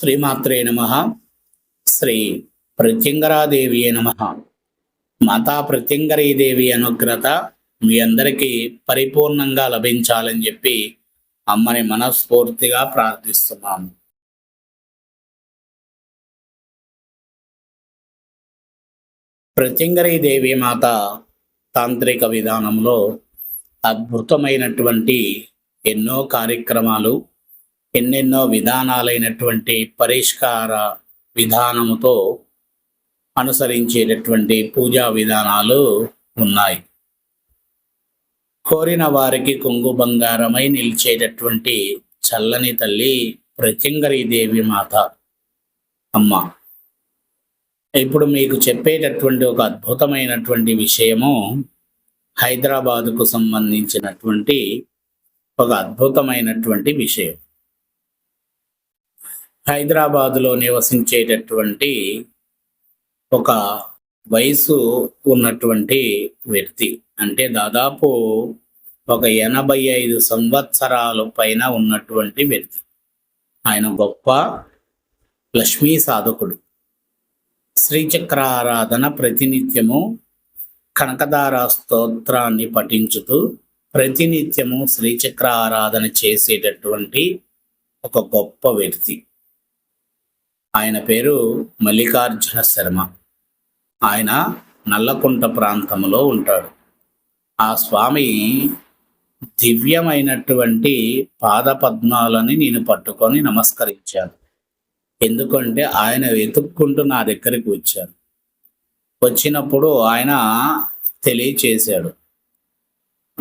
శ్రీమాత్రే నమ. శ్రీ ప్రత్యంగరాదేవి నమ. మాతా ప్రత్యంగరీదేవి అనుగ్రత మీ అందరికీ పరిపూర్ణంగా లభించాలని చెప్పి అమ్మని మనస్ఫూర్తిగా ప్రార్థిస్తున్నాము. ప్రత్యంగరీదేవి మాత తాంత్రిక విధానంలో అద్భుతమైనటువంటి ఎన్నో కార్యక్రమాలు ఎన్నెన్నో విధానాలైనటువంటి పరిష్కార విధానముతో అనుసరించేటటువంటి పూజా విధానాలు ఉన్నాయి. కోరిన వారికి కొంగు బంగారమై నిలిచేటటువంటి చల్లని తల్లి ప్రత్యంగరీదేవి మాత అమ్మ. ఇప్పుడు మీకు చెప్పేటటువంటి ఒక అద్భుతమైనటువంటి విషయము హైదరాబాదుకు సంబంధించినటువంటి ఒక అద్భుతమైనటువంటి విషయం. హైదరాబాదులో నివసించేటటువంటి ఒక వయసు ఉన్నటువంటి వ్యక్తి. అంటే దాదాపు ఒక ఎనభై ఐదు సంవత్సరాల పైన ఉన్నటువంటి వ్యక్తి. ఆయన గొప్ప లక్ష్మీ సాధకుడు. శ్రీచక్ర ఆరాధన ప్రతినిత్యము కనకదార స్తోత్రాన్ని పఠించుతూ ప్రతినిత్యము శ్రీచక్ర ఆరాధన చేసేటటువంటి ఒక గొప్ప వ్యక్తి. ఆయన పేరు మల్లికార్జున శర్మ. ఆయన నల్లకుంట ప్రాంతంలో ఉంటాడు. ఆ స్వామి దివ్యమైనటువంటి పాదపద్మాలని నేను పట్టుకొని నమస్కరించాను. ఎందుకంటే ఆయన వెతుక్కుంటూ నా దగ్గరికి వచ్చారు. వచ్చినప్పుడు ఆయన తెలియచేశాడు.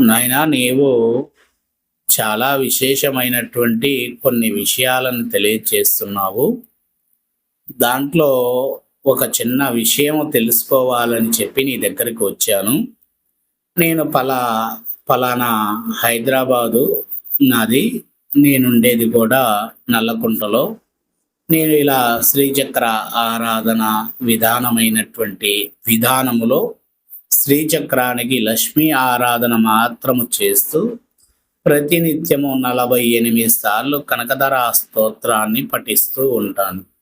నాయన నీవు చాలా విశేషమైనటువంటి కొన్ని విషయాలను తెలియచేస్తున్నావు. దాంట్లో ఒక చిన్న విషయం తెలుసుకోవాలని చెప్పి నీ దగ్గరికి వచ్చాను. నేను పలా పలానా హైదరాబాదు నాది. నేనుండేది కూడా నల్లకుంటలో. నేను ఇలా శ్రీచక్ర ఆరాధన విధానమైనటువంటి విధానములో శ్రీచక్రానికి లక్ష్మీ ఆరాధన మాత్రము చేస్తూ ప్రతినిత్యము నలభై ఎనిమిది సార్లు కనకధర స్తోత్రాన్ని పఠిస్తూ ఉంటాను.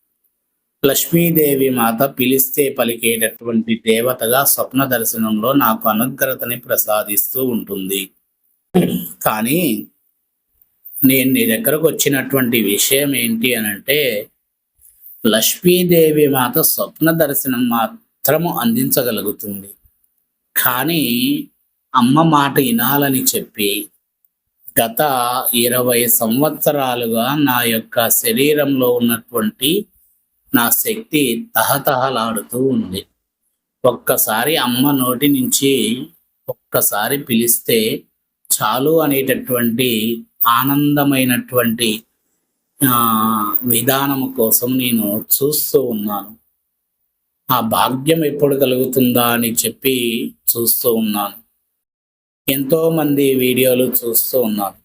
లక్ష్మీదేవి మాత పిలిస్తే పలికేటటువంటి దేవతగా స్వప్న దర్శనంలో నాకు అనుగ్రతని ప్రసాదిస్తూ ఉంటుంది. కానీ నేను నీ దగ్గరకు వచ్చినటువంటి విషయం ఏంటి అని అంటే లక్ష్మీదేవి మాత స్వప్న దర్శనం మాత్రము అందించగలుగుతుంది. కానీ అమ్మ మాట వినాలని చెప్పి గత ఇరవై సంవత్సరాలుగా నా యొక్క శరీరంలో ఉన్నటువంటి నా శక్తి తహతహలాడుతూ ఉంది. ఒక్కసారి అమ్మ నోటి నుంచి ఒక్కసారి పిలిస్తే చాలు అనేటటువంటి ఆనందమైనటువంటి విధానము కోసం నేను చూస్తూ ఉన్నాను. ఆ భాగ్యం ఎప్పుడు కలుగుతుందా అని చెప్పి చూస్తూ ఉన్నాను. ఎంతోమంది వీడియోలు చూస్తూ ఉన్నాను.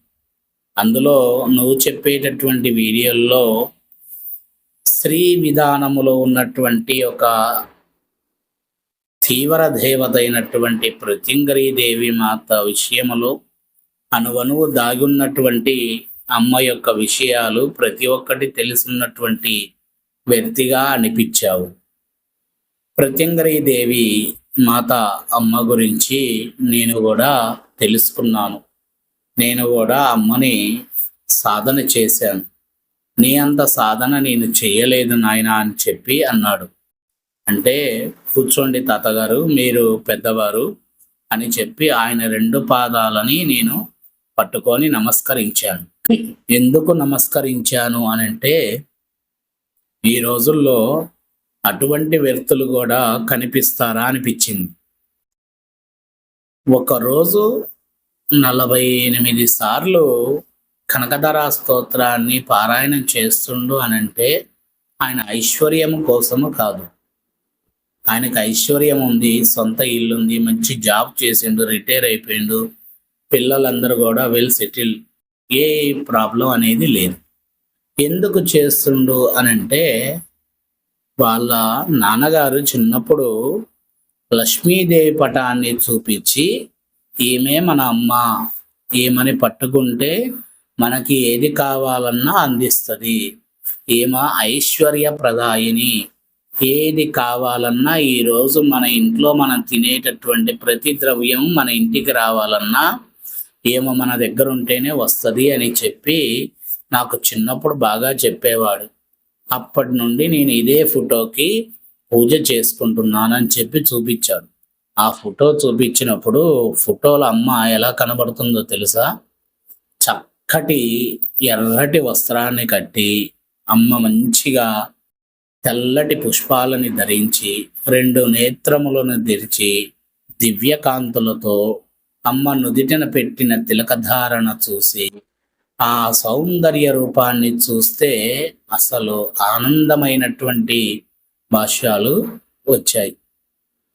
అందులో నువ్వు చెప్పేటటువంటి వీడియోల్లో స్త్రీ విధానములో ఉన్నటువంటి ఒక తీవ్ర దేవత అయినటువంటి దేవి మాత విషయములో అనువనువు దాగున్నటువంటి అమ్మ యొక్క విషయాలు ప్రతి ఒక్కటి తెలుసున్నటువంటి వ్యక్తిగా అనిపించావు. దేవి మాత అమ్మ గురించి నేను కూడా తెలుసుకున్నాను. నేను కూడా అమ్మని సాధన చేశాను. నీ అంత సాధన నేను చేయలేదు నాయన అని చెప్పి అన్నాడు. అంటే కూర్చోండి తాతగారు మీరు పెద్దవారు అని చెప్పి ఆయన రెండు పాదాలని నేను పట్టుకొని నమస్కరించాను. ఎందుకు నమస్కరించాను అని అంటే ఈ రోజుల్లో అటువంటి వ్యక్తులు కూడా కనిపిస్తారా అనిపించింది. ఒకరోజు నలభై ఎనిమిది సార్లు కనకధర స్తోత్రాన్ని పారాయణం చేస్తుండు అని అంటే ఆయన ఐశ్వర్యం కోసము కాదు. ఆయనకు ఐశ్వర్యం ఉంది సొంత ఇల్లు ఉంది మంచి జాబ్ చేసిండు రిటైర్ అయిపోయిండు. పిల్లలందరూ కూడా వెల్ సెటిల్ ఏ ప్రాబ్లం అనేది లేదు. ఎందుకు చేస్తుండు అని అంటే వాళ్ళ నాన్నగారు చిన్నప్పుడు లక్ష్మీదేవి పటాన్ని చూపించి ఈమె మన అమ్మ ఏమని పట్టుకుంటే మనకి ఏది కావాలన్నా అందిస్తుంది. ఈమె ఐశ్వర్య ప్రదాయిని. ఏది కావాలన్నా ఈరోజు మన ఇంట్లో మనం తినేటటువంటి ప్రతి ద్రవ్యం మన ఇంటికి రావాలన్నా ఏమో మన దగ్గర ఉంటేనే వస్తుంది అని చెప్పి నాకు చిన్నప్పుడు బాగా చెప్పేవాడు. అప్పటి నుండి నేను ఇదే ఫోటోకి పూజ చేసుకుంటున్నానని చెప్పి చూపించాడు. ఆ ఫోటో చూపించినప్పుడు ఫోటోలో అమ్మ ఎలా కనబడుతుందో తెలుసా? చక్కటి ఎర్రటి వస్త్రాన్ని కట్టి అమ్మ మంచిగా తెల్లటి పుష్పాలని ధరించి రెండు నేత్రములను తెరిచి దివ్యకాంతులతో అమ్మ నుదిటిన పెట్టిన తిలకధారణ చూసి ఆ సౌందర్య రూపాన్ని చూస్తే అసలు ఆనందమైనటువంటి భాష్యాలు వచ్చాయి.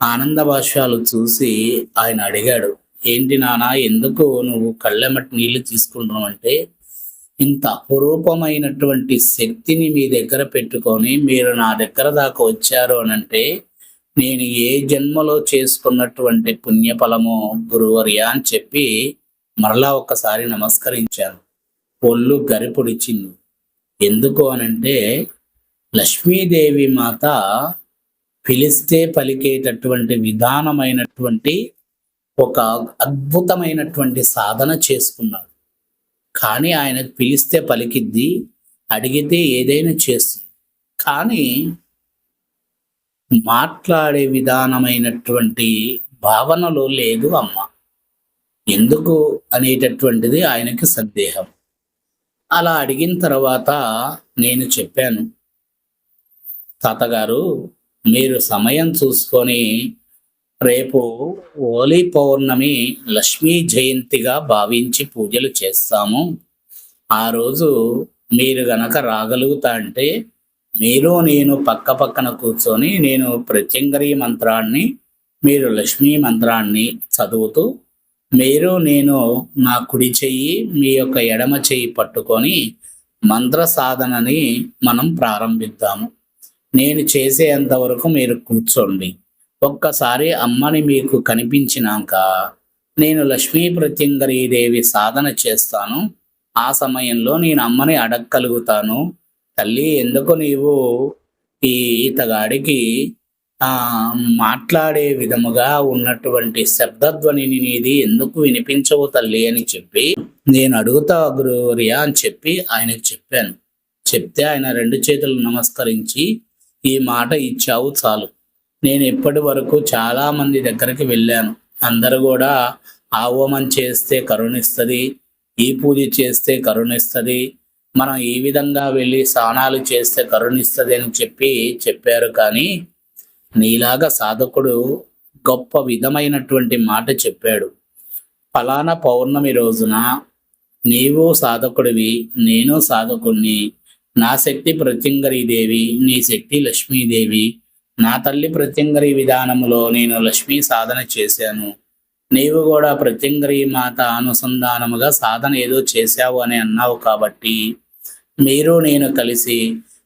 ఆనంద భాష్యాలు చూసి ఆయన అడిగాడు ఏంటి నానా ఎందుకు నువ్వు కళ్ళెమటి నీళ్ళు తీసుకుంటున్నావు అంటే ఇంత అపురూపమైనటువంటి శక్తిని మీ దగ్గర పెట్టుకొని మీరు నా దగ్గర దాకా వచ్చారు అని అంటే నేను ఏ జన్మలో చేసుకున్నటువంటి పుణ్యఫలమో గురువర్య అని చెప్పి మరలా ఒక్కసారి నమస్కరించాను. ఒళ్ళు గరిపొడిచింది. ఎందుకు అనంటే లక్ష్మీదేవి మాత పిలిస్తే పలికేటటువంటి విధానమైనటువంటి ఒక అద్భుతమైనటువంటి సాధన చేసుకున్నాడు. కానీ ఆయన పిలిస్తే పలికిద్ది అడిగితే ఏదైనా చేస్తుంది. కానీ మాట్లాడే విధానమైనటువంటి భావనలో లేదు అమ్మ. ఎందుకు అనేటటువంటిది ఆయనకి సందేహం. అలా అడిగిన తర్వాత నేను చెప్పాను తాతగారు మీరు సమయం చూసుకొని రేపు హోలీ పౌర్ణమి లక్ష్మీ జయంతిగా భావించి పూజలు చేస్తాము. ఆ రోజు మీరు గనక రాగలుగుతా అంటే మీరు నేను పక్క పక్కన కూర్చొని నేను ప్రత్యంగరీ మంత్రాన్ని మీరు లక్ష్మీ మంత్రాన్ని చదువుతూ మీరు నేను నా కుడి చెయ్యి మీ యొక్క ఎడమ చెయ్యి పట్టుకొని మంత్ర సాధనని మనం ప్రారంభిద్దాము. నేను చేసేంత వరకు మీరు కూర్చోండి. ఒక్కసారి అమ్మని మీకు కనిపించినాక నేను లక్ష్మీ ప్రత్యంగరీ సాధన చేస్తాను. ఆ సమయంలో నేను అమ్మని అడగగలుగుతాను. తల్లి ఎందుకు నీవు ఈ ఈతగాడికి ఆ మాట్లాడే విధముగా ఉన్నటువంటి శబ్దధ్వనిని నీది ఎందుకు వినిపించవు తల్లి అని చెప్పి నేను అడుగుతా గురువర్య అని చెప్పి ఆయనకు చెప్పాను. చెప్తే ఆయన రెండు చేతులు నమస్కరించి ఈ మాట ఇచ్చావు చాలు. నేను ఇప్పటి వరకు చాలా మంది దగ్గరికి వెళ్ళాను. అందరు కూడా ఆ హోమం చేస్తే కరుణిస్తుంది ఈ పూజ చేస్తే కరుణిస్తుంది మనం ఈ విధంగా వెళ్ళి స్నానాలు చేస్తే కరుణిస్తుంది అని చెప్పి చెప్పారు. కానీ నీలాగా సాధకుడు గొప్ప విధమైనటువంటి మాట చెప్పాడు. ఫలానా పౌర్ణమి రోజున నీవు సాధకుడివి నేను సాధకుణ్ణి నా శక్తి ప్రత్యంగరీదేవి నీ శక్తి లక్ష్మీదేవి నా తల్లి ప్రత్యంగరి విధానములో నేను లక్ష్మీ సాధన చేశాను. నీవు కూడా ప్రత్యంగరి మాత అనుసంధానముగా సాధన ఏదో చేశావు అని అన్నావు కాబట్టి మీరు నేను కలిసి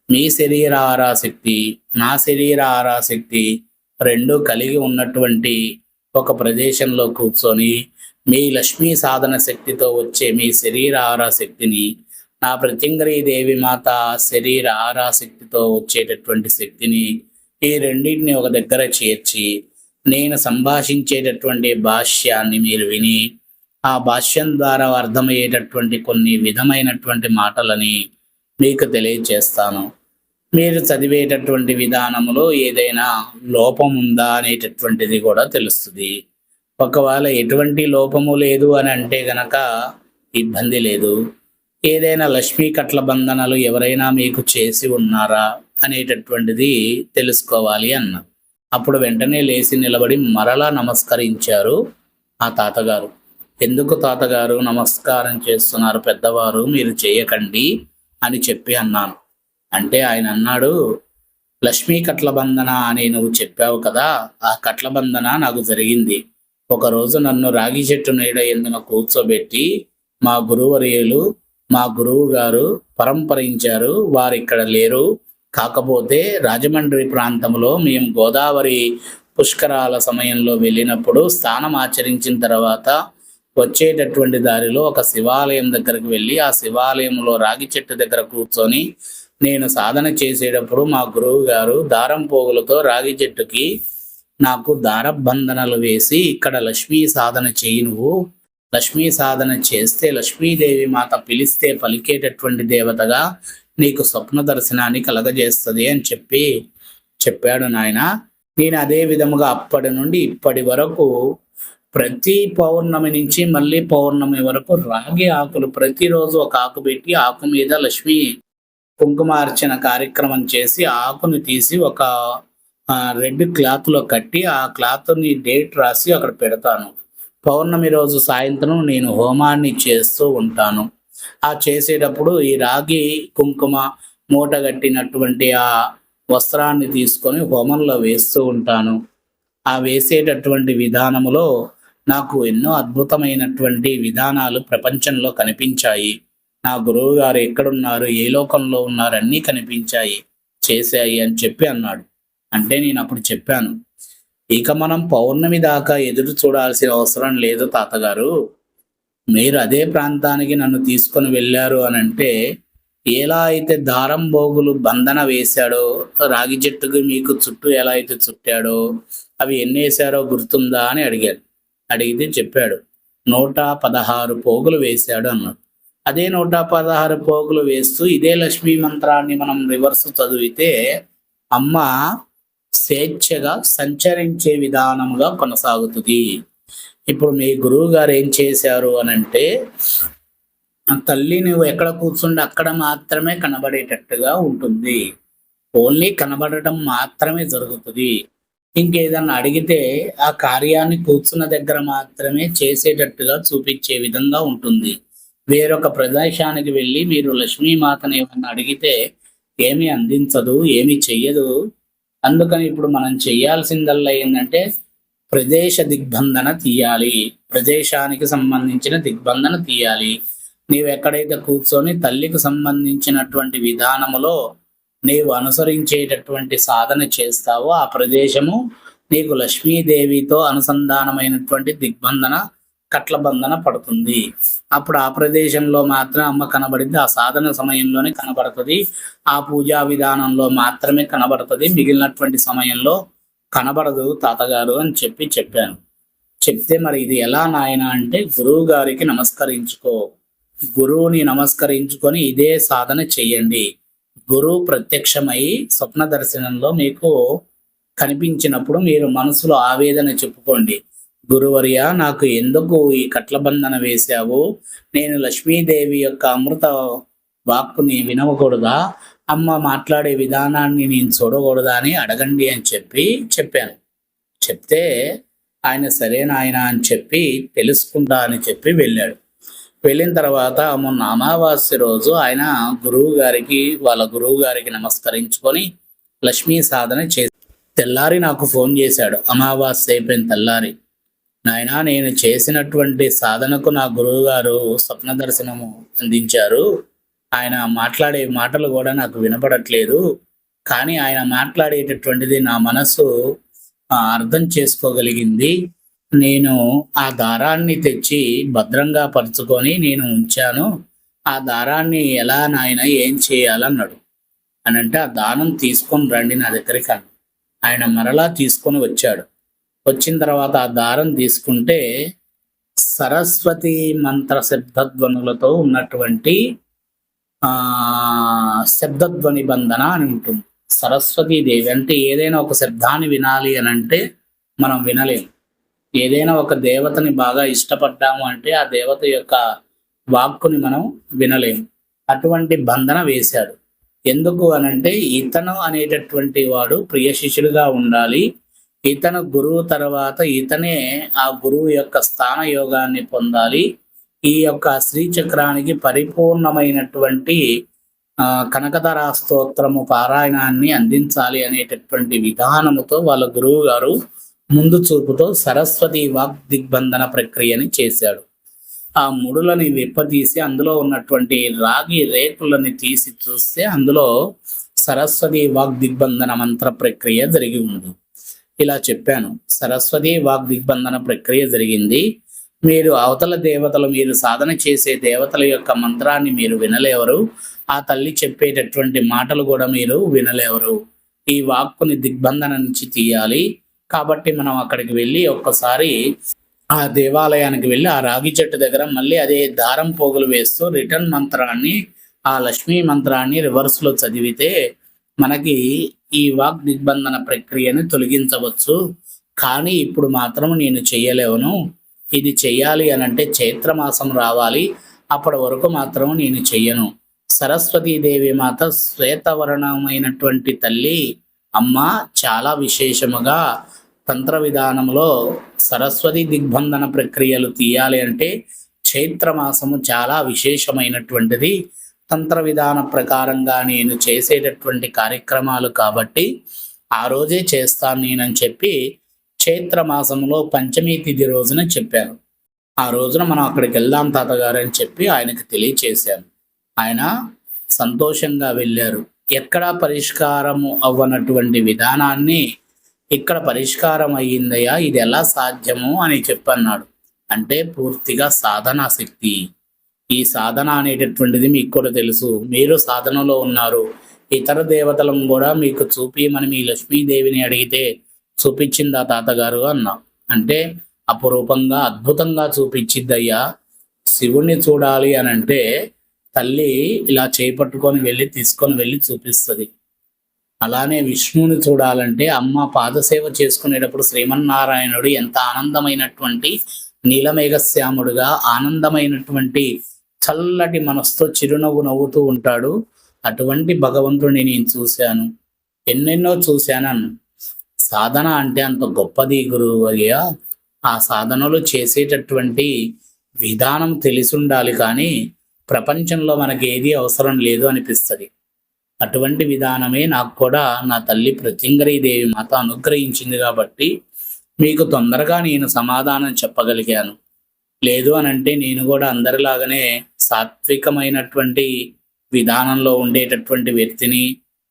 మీ శరీర ఆరాశక్తి నా శరీర ఆరాశక్తి రెండు కలిగి ఉన్నటువంటి ఒక ప్రదేశంలో కూర్చొని మీ లక్ష్మీ సాధన శక్తితో వచ్చే మీ శరీర ఆరాశక్తిని నా ప్రత్యంగరీ దేవి మాత శరీర ఆరాశక్తితో వచ్చేటటువంటి శక్తిని ఈ రెండింటిని ఒక దగ్గర చేర్చి నేను సంభాషించేటటువంటి భాష్యాన్ని మీరు విని ఆ భాష్యం ద్వారా అర్థమయ్యేటటువంటి కొన్ని విధమైనటువంటి మాటలని మీకు తెలియచేస్తాను. మీరు చదివేటటువంటి విధానంలో ఏదైనా లోపం ఉందా అనేటటువంటిది కూడా తెలుస్తుంది. ఒకవేళ ఎటువంటి లోపము లేదు అని అంటే గనక ఇబ్బంది లేదు. ఏదైనా లక్ష్మీ కట్ల బంధనాలు ఎవరైనా మీకు చేసి ఉన్నారా అనేటటువంటిది తెలుసుకోవాలి అన్న. అప్పుడు వెంటనే లేచి నిలబడి మరలా నమస్కరించారు ఆ తాతగారు. ఎందుకు తాతగారు నమస్కారం చేస్తున్నారు పెద్దవారు? మీరు చేయకండి అని చెప్పి అన్నాను. అంటే ఆయన అన్నాడు లక్ష్మీ కట్ల బంధన అని నువ్వు చెప్పావు కదా ఆ కట్ల బంధన నాకు జరిగింది. ఒకరోజు నన్ను రాగి చెట్టు నీడ ఎందున కూర్చోబెట్టి మా గురువర్యులు మా గురువు గారు పరంపరించారు. వారు ఇక్కడ లేరు. కాకపోతే రాజమండ్రి ప్రాంతంలో మేము గోదావరి పుష్కరాల సమయంలో వెళ్ళినప్పుడు స్థానం ఆచరించిన తర్వాత వచ్చేటటువంటి దారిలో ఒక శివాలయం దగ్గరకు వెళ్ళి ఆ శివాలయంలో రాగి చెట్టు దగ్గర కూర్చొని నేను సాధన చేసేటప్పుడు మా గురువు గారు దారం పోగులతో రాగి చెట్టుకి నాకు దారబంధనలు వేసి ఇక్కడ లక్ష్మీ సాధన చేయి నువ్వు. లక్ష్మీ సాధన చేస్తే లక్ష్మీదేవి మాత పిలిస్తే పలికేటటువంటి దేవతగా నీకు స్వప్న దర్శనాన్ని కలగజేస్తుంది అని చెప్పి చెప్పాడు నాయన. నేను అదే విధముగా అప్పటి నుండి ఇప్పటి వరకు ప్రతి పౌర్ణమి నుంచి మళ్ళీ పౌర్ణమి వరకు రాగి ఆకులు ప్రతిరోజు ఒక ఆకు పెట్టి ఆకు మీద లక్ష్మి కుంకుమార్చన కార్యక్రమం చేసి ఆకుని తీసి ఒక రెడ్ క్లాత్లో కట్టి ఆ క్లాత్ని డేట్ రాసి అక్కడ పెడతాను. పౌర్ణమి రోజు సాయంత్రం నేను హోమాన్ని చేస్తూ ఉంటాను. ఆ చేసేటప్పుడు ఈ రాగి కుంకుమ మూట కట్టినటువంటి ఆ వస్త్రాన్ని తీసుకొని హోమంలో వేస్తూ ఉంటాను. ఆ వేసేటటువంటి విధానములో నాకు ఎన్నో అద్భుతమైనటువంటి విధానాలు ప్రపంచంలో కనిపించాయి. నా గురువు గారు ఎక్కడున్నారు ఏ లోకంలో ఉన్నారు అన్నీ కనిపించాయి చేశాయి అని చెప్పి అన్నాడు. అంటే నేను అప్పుడు చెప్పాను. ఇక మనం పౌర్ణమి దాకా ఎదురు చూడాల్సిన అవసరం లేదు తాతగారు. మీరు అదే ప్రాంతానికి నన్ను తీసుకొని వెళ్ళారు అని అంటే ఎలా అయితే దారం బోగులు బంధన వేశాడో రాగి చెట్టుకి మీకు చుట్టూ ఎలా అయితే చుట్టాడో అవి ఎన్ని వేశారో గుర్తుందా అని అడిగాడు. అడిగితే చెప్పాడు నూట పదహారు పోగులు వేశాడు అన్నాడు. అదే నూట పదహారు పోగులు వేస్తూ ఇదే లక్ష్మీ మంత్రాన్ని మనం రివర్స్ చదివితే అమ్మ స్వేచ్ఛగా సంచరించే విధానముగా కొనసాగుతుంది. ఇప్పుడు మీ గురువు గారు ఏం చేశారు అని అంటే తల్లి నువ్వు ఎక్కడ కూర్చుంటే అక్కడ మాత్రమే కనబడేటట్టుగా ఉంటుంది. ఓన్లీ కనబడటం మాత్రమే జరుగుతుంది. ఇంకేదన్నా అడిగితే ఆ కార్యాన్ని కూర్చున్న దగ్గర మాత్రమే చేసేటట్టుగా చూపించే విధంగా ఉంటుంది. వేరొక ప్రదేశానికి వెళ్ళి మీరు లక్ష్మీమాతను ఏమన్నా అడిగితే ఏమి అందించదు ఏమి చెయ్యదు అందుకని ఇప్పుడు మనం చేయాల్సిందల్లా ఏంటంటే ప్రదేశ దిగ్బంధన తీయాలి. ప్రదేశానికి సంబంధించిన దిగ్బంధన తీయాలి. నీవు ఎక్కడైతే కూర్చొని తల్లికి సంబంధించినటువంటి విధానములో నీవు అనుసరించేటటువంటి సాధన చేస్తావో ఆ ప్రదేశము నీకు లక్ష్మీదేవితో అనుసంధానమైనటువంటి దిగ్బంధన కట్లబంధన పడుతుంది. అప్పుడు ఆ ప్రదేశంలో మాత్రం అమ్మ కనబడింది ఆ సాధన సమయంలోనే కనబడుతుంది. ఆ పూజా విధానంలో మాత్రమే కనబడుతుంది. మిగిలినటువంటి సమయంలో కనబడదు తాతగారు అని చెప్పి చెప్పాను. చెప్తే మరి ఇది ఎలా నాయన అంటే గురువు గారికి నమస్కరించుకో. గురువుని నమస్కరించుకొని ఇదే సాధన చెయ్యండి. గురువు ప్రత్యక్షమై స్వప్న దర్శనంలో మీకు కనిపించినప్పుడు మీరు మనసులో ఆవేదన చెప్పుకోండి. గురువర్య నాకు ఎందుకు ఈ కట్లబంధన వేశావు? నేను లక్ష్మీదేవి యొక్క అమృత వాక్కుని వినవకూడదా? అమ్మ మాట్లాడే విధానాన్ని నేను చూడకూడదా అని అడగండి అని చెప్పి చెప్పాను. చెప్తే ఆయన సరే నాయన అని చెప్పి తెలుసుకుంటా అని చెప్పి వెళ్ళాడు. వెళ్ళిన తర్వాత మొన్న అమావాస్య రోజు ఆయన గురువు గారికి వాళ్ళ గురువు గారికి నమస్కరించుకొని లక్ష్మీ సాధన చేసి తెల్లారి నాకు ఫోన్ చేశాడు. అమావాస్య అయిపోయిన తెల్లారి. నాయన నేను చేసినటువంటి సాధనకు నా గురువు గారు స్వప్న దర్శనము అందించారు. ఆయన మాట్లాడే మాటలు కూడా నాకు వినపడట్లేదు. కానీ ఆయన మాట్లాడేటటువంటిది నా మనసు అర్థం చేసుకోగలిగింది. నేను ఆ దారాన్ని తెచ్చి భద్రంగా పరుచుకొని నేను ఉంచాను. ఆ దారాన్ని ఎలా నాయన ఏం చేయాలన్నాడు. అని అంటే ఆ దానం తీసుకొని రండి నా దగ్గరికి ఆయన మరలా తీసుకొని వచ్చాడు. వచ్చిన తర్వాత ఆ దారం తీసుకుంటే సరస్వతి మంత్ర శబ్దధ్వనులతో ఉన్నటువంటి ఆ శబ్దధ్వని బంధన అని ఉంటుంది. సరస్వతీదేవి అంటే ఏదైనా ఒక శబ్దాన్ని వినాలి అని అంటే మనం వినలేము ఏదైనా ఒక దేవతని బాగా ఇష్టపడ్డాము అంటే ఆ దేవత యొక్క వాక్కుని మనం వినలేము అటువంటి బంధన వేశాడు. ఎందుకు అనంటే ఇతను అనేటటువంటి వాడు ప్రియ శిష్యుడిగా ఉండాలి. ఇతను గురువు తర్వాత ఇతనే ఆ గురువు యొక్క స్థాన యోగాన్ని పొందాలి. ఈ యొక్క శ్రీచక్రానికి పరిపూర్ణమైనటువంటి కనకధరా స్తోత్రము పారాయణాన్ని అందించాలి అనేటటువంటి విధానముతో వాళ్ళ గురువు గారు ముందు చూపుతో సరస్వతి వాక్ దిగ్బంధన ప్రక్రియని చేశాడు. ఆ ముడులని విప్పతీసి అందులో ఉన్నటువంటి రాగి రేకులని తీసి చూస్తే అందులో సరస్వతి వాక్ దిగ్బంధన మంత్ర ప్రక్రియ జరిగి ఉంది ఇలా చెప్పాను. సరస్వతి వాక్ దిగ్బంధన ప్రక్రియ జరిగింది. మీరు అవతల దేవతలు మీరు సాధన చేసే దేవతల యొక్క మంత్రాన్ని మీరు వినలేవరు. ఆ తల్లి చెప్పేటటువంటి మాటలు కూడా మీరు వినలేవరు. ఈ వాక్కుని దిగ్బంధన నుంచి తీయాలి. కాబట్టి మనం అక్కడికి వెళ్ళి ఒక్కసారి ఆ దేవాలయానికి వెళ్ళి ఆ రాగి చెట్టు దగ్గర మళ్ళీ అదే దారం పోగులు వేస్తూ రిటర్న్ మంత్రాన్ని ఆ లక్ష్మీ మంత్రాన్ని రివర్స్లో చదివితే మనకి ఈ వాక్ దిగ్బంధన ప్రక్రియను తొలగించవచ్చు. కానీ ఇప్పుడు మాత్రం నేను చేయలేను. ఇది చెయ్యాలి అని అంటే చైత్రమాసం రావాలి. అప్పటి వరకు మాత్రం నేను చెయ్యను సరస్వతీదేవి మాత శ్వేతవర్ణమైనటువంటి తల్లి అమ్మ చాలా విశేషముగా తంత్ర విధానంలో సరస్వతి దిగ్బంధన ప్రక్రియలు తీయాలి అంటే చైత్రమాసము చాలా విశేషమైనటువంటిది. తంత్ర విధాన ప్రకారంగా నేను చేసేటటువంటి కార్యక్రమాలు కాబట్టి ఆ రోజే చేస్తాను నేనని చెప్పి చైత్ర మాసంలో పంచమి తిథి రోజున చెప్పాను. ఆ రోజున మనం అక్కడికి వెళ్దాం తాతగారు అని చెప్పి ఆయనకు తెలియచేశాను. ఆయన సంతోషంగా వెళ్ళారు. ఎక్కడా పరిష్కారము అవ్వనటువంటి విధానాన్ని ఇక్కడ పరిష్కారం అయ్యిందయ్యా ఇది ఎలా సాధ్యము అని చెప్పన్నాడు. అంటే పూర్తిగా సాధనా శక్తి. ఈ సాధన అనేటటువంటిది మీకు కూడా తెలుసు. మీరు సాధనలో ఉన్నారు. ఇతర దేవతలను కూడా మీకు చూపిమని మీ లక్ష్మీదేవిని అడిగితే చూపించిందా తాతగారు అన్నా. అంటే అపురూపంగా అద్భుతంగా చూపించిద్దయ్యా. శివుణ్ణి చూడాలి అని అంటే తల్లి ఇలా చేపట్టుకొని వెళ్ళి తీసుకొని వెళ్ళి చూపిస్తుంది. అలానే విష్ణువుని చూడాలంటే అమ్మ పాదసేవ చేసుకునేటప్పుడు శ్రీమన్నారాయణుడు ఎంత ఆనందమైనటువంటి నీలమేఘశ్యాముడుగా ఆనందమైనటువంటి చల్లటి మనసుతో చిరునవ్వు నవ్వుతూ ఉంటాడు. అటువంటి భగవంతుడిని నేను చూశాను. ఎన్నెన్నో చూశాను సాధన అంటే అంత గొప్పది గురువు అయ్యా. ఆ సాధనలు చేసేటటువంటి విధానం తెలిసి ఉండాలి కానీ ప్రపంచంలో మనకి ఏది అవసరం లేదు అనిపిస్తుంది. అటువంటి విధానమే నాకు కూడా నా తల్లి దేవి మాత అనుగ్రహించింది కాబట్టి మీకు తొందరగా నేను సమాధానం చెప్పగలిగాను. లేదు అని అంటే నేను కూడా అందరిలాగానే సాత్వికమైనటువంటి విధానంలో ఉండేటటువంటి వ్యక్తిని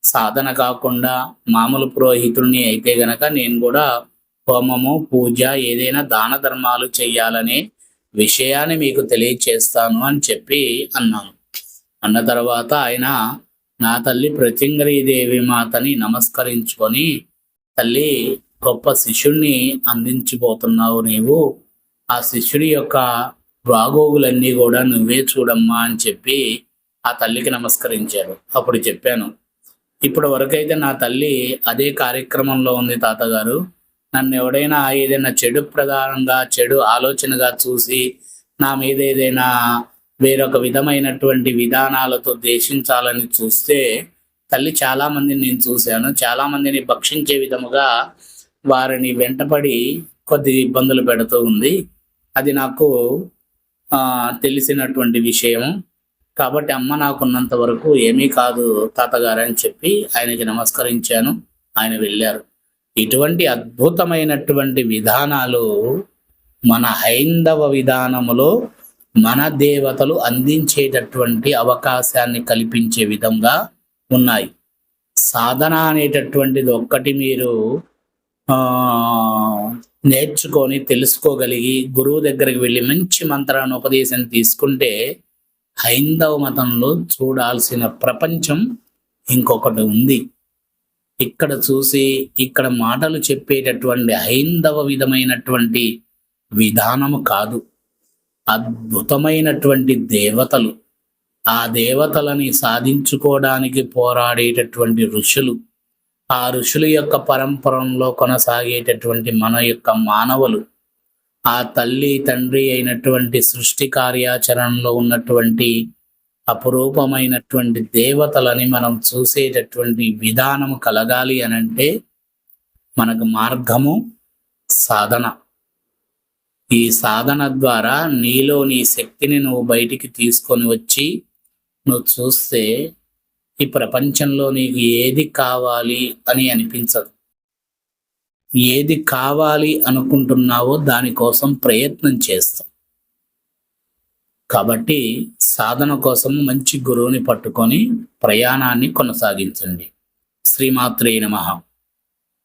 సాధన కాకుండా మామూలు పురోహితుడిని అయితే గనక నేను కూడా హోమము పూజ ఏదైనా దాన ధర్మాలు చేయాలనే విషయాన్ని మీకు తెలియచేస్తాను అని చెప్పి అన్నాను. అన్న తర్వాత ఆయన నా తల్లి ప్రత్యంగరీదేవి మాతని నమస్కరించుకొని తల్లి గొప్ప శిష్యుణ్ణి అందించిపోతున్నావు నీవు. ఆ శిష్యుడి యొక్క బాగోగులన్నీ కూడా నువ్వే చూడమ్మా అని చెప్పి ఆ తల్లికి నమస్కరించారు అప్పుడు చెప్పాను ఇప్పటి వరకైతే నా తల్లి అదే కార్యక్రమంలో ఉంది తాతగారు. నన్ను ఎవడైనా ఏదైనా చెడు ప్రధానంగా చెడు ఆలోచనగా చూసి నా మీద ఏదైనా వేరొక విధమైనటువంటి విధానాలతో దేశించాలని చూస్తే తల్లి చాలా మందిని నేను చూశాను. చాలా మందిని భక్షించే విధముగా వారిని వెంటపడి కొద్ది ఇబ్బందులు పెడుతూ ఉంది. అది నాకు తెలిసినటువంటి విషయం కాబట్టి అమ్మ నాకున్నంత వరకు ఏమీ కాదు తాతగారు అని చెప్పి ఆయనకి నమస్కరించాను. ఆయన వెళ్ళారు. ఇటువంటి అద్భుతమైనటువంటి విధానాలు మన హైందవ విధానములో మన దేవతలు అందించేటటువంటి అవకాశాన్ని కల్పించే విధంగా ఉన్నాయి. సాధన అనేటటువంటిది ఒక్కటి మీరు నేర్చుకొని తెలుసుకోగలిగి గురువు దగ్గరికి వెళ్ళి మంచి మంత్రాన్ని ఉపదేశం తీసుకుంటే హైందవ మతంలో చూడాల్సిన ప్రపంచం ఇంకొకటి ఉంది. ఇక్కడ చూసి ఇక్కడ మాటలు చెప్పేటటువంటి హైందవ విధమైనటువంటి విధానము కాదు. అద్భుతమైనటువంటి దేవతలు. ఆ దేవతలని సాధించుకోవడానికి పోరాడేటటువంటి ఋషులు. ఆ ఋషుల యొక్క పరంపరంలో కొనసాగేటటువంటి మన యొక్క మానవులు ఆ తల్లి తండ్రి అయినటువంటి సృష్టి కార్యాచరణలో ఉన్నటువంటి అపురూపమైనటువంటి దేవతలని మనం చూసేటటువంటి విధానం కలగాలి అనంటే మనకు మార్గము సాధన. ఈ సాధన ద్వారా నీలో నీ శక్తిని నువ్వు బయటికి తీసుకొని వచ్చి నువ్వు చూస్తే ఈ ప్రపంచంలో నీకు ఏది కావాలి అని అనిపించదు. ఏది కావాలి అనుకుంటున్నావో దానికోసం ప్రయత్నం చేస్తాం కాబట్టి సాధన కోసం మంచి గురువుని పట్టుకొని ప్రయాణాన్ని కొనసాగించండి. శ్రీమాత్రే నమ.